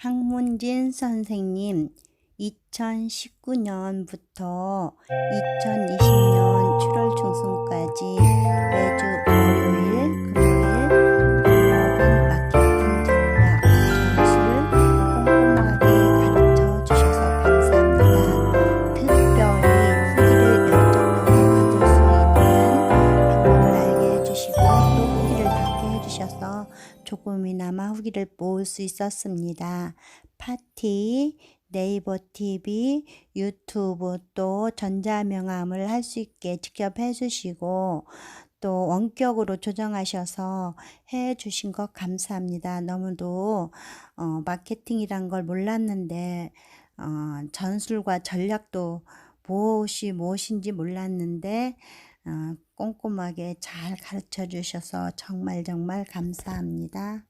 최문진 선생님 2019년부터 2020년 7월 중순 해주셔서 조금이나마 후기를 모을 수 있었습니다. 파티, 네이버 TV, 유튜브 또 전자명함을 할 수 있게 직접 해주시고 또 원격으로 조정하셔서 해 주신 것 감사합니다. 너무도 어, 마케팅이란 걸 몰랐는데 어, 전술과 전략도 무엇이 무엇인지 몰랐는데 어, 꼼꼼하게 잘 가르쳐 주셔서 정말 정말 감사합니다.